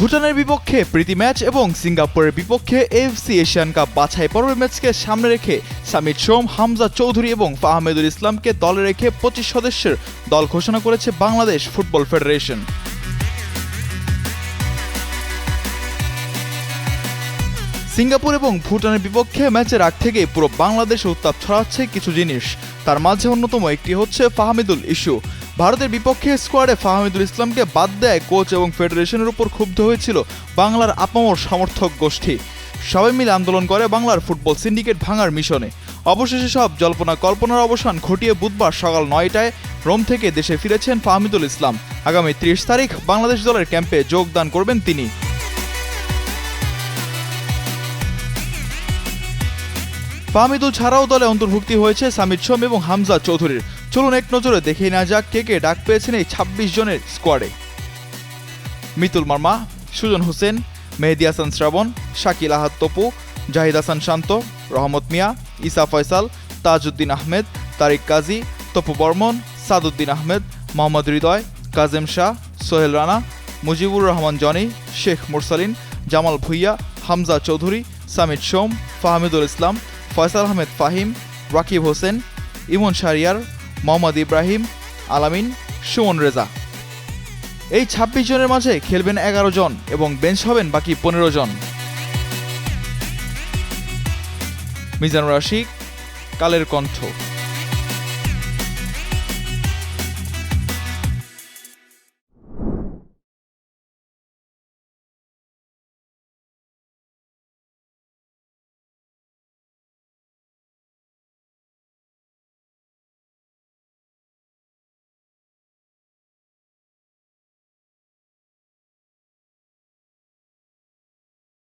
ভুটানের বিপক্ষে প্রীতি ম্যাচ এবং সিঙ্গাপুরের বিপক্ষে এফসি এশিয়ান কাপ বাছাই পর্বের ম্যাচকে সামনে রেখে সামিদ সোম, হামজা চৌধুরী এবং ফাহমেদুল ইসলামকে দলে রেখে পঁচিশ সদস্যের দল ঘোষণা করেছে বাংলাদেশ ফুটবল ফেডারেশন। সিঙ্গাপুর এবং ভুটানের বিপক্ষে ম্যাচের আগ থেকে পুরো বাংলাদেশে উত্তাপ ছড়াচ্ছে কিছু জিনিস। তার মাঝে অন্যতম একটি হচ্ছে ফাহমিদুল ইস্যু। ভারতের বিপক্ষে স্কোয়াডে ফাহমিদুল ইসলামকে বাদ দেয় কোচ এবং ফেডারেশনের উপর ক্ষুব্ধ হয়েছিল বাংলার আপামর সমর্থক গোষ্ঠী। সবাই মিলে আন্দোলন করে বাংলার ফুটবল সিন্ডিকেট ভাঙার মিশনে। অবশেষে সব জল্পনা কল্পনার অবসান ঘটিয়ে বুধবার সকাল নয়টায় রোম থেকে দেশে ফিরেছেন ফাহমিদুল ইসলাম। আগামী ত্রিশ তারিখ বাংলাদেশ দলের ক্যাম্পে যোগদান করবেন তিনি। ফাহমিদুল ছাড়াও দলে অন্তর্ভুক্তি হয়েছে সামির সোম এবং হামজা চৌধুরীর। চলুন এক নজরে দেখে না যাক কে কে ডাক পেয়েছেন এই ছাব্বিশ জনের স্কোয়াডে মিতুল মার্মা, সুজন হোসেন, মেহেদি হাসান শ্রাবণ, শাকিল আহাদ তপু, জাহিদ হাসান শান্ত, রহমত মিয়া, ইসা ফয়সাল, তাজউদ্দিন আহমেদ, তারিক কাজী, তপু বর্মন, সাদুদ্দিন আহমেদ, মোহাম্মদ হৃদয়, কাজেম শাহ, সোহেল রানা, মুজিবুর রহমান জনি, শেখ মুরসালিন, জামাল ভুইয়া, হামজা চৌধুরী সামিদ সোম ফাহমিদুল ইসলাম ফয়সাল আহমেদ ফাহিম, রাকিব হোসেন, ইমন শারিয়ার মোহাম্মদ ইব্রাহিম, আলামিন, সুমন রেজা। এই ছাব্বিশ জনের মাঝে খেলবেন এগারো জন এবং বেঞ্চ হবেন বাকি পনেরো জন। মিজানুর রাশিক, কালের কণ্ঠ।